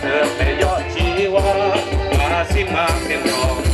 เธอเมแม่ยอดชีวามาสิมาเป็นรอง